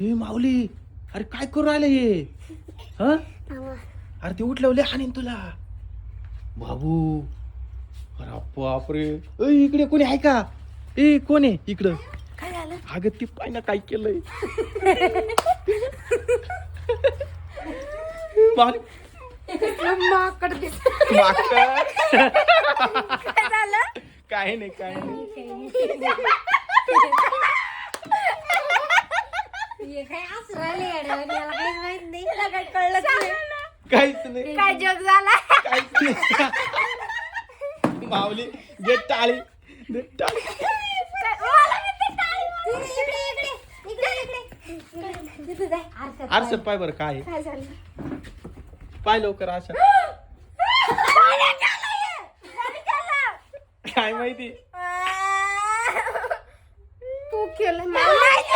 हे माऊली अरे काय करू राहिले हे? ह. अरे ते उठल्यावले हाणीन तुला. बाबू अरे बापरे. ए इकडे कोणी आहे का? ए कोण आहे इकडं? काय झालं? अगं ती पाय ना काय केलंय. माकड दिस माकड. काय झालं? काय नाही. काय नाही. हे काय असं राहिले येड्यावानी, याला काहीच माहीत नाही. काहीच काय जोक झाला? काहीच नाही. माऊली दे टाळी. दे टाळी. आरशात पाय. बरं काय आहे. काय झालं? पाय लवकर आशा काय माहिती? तू केलं मला.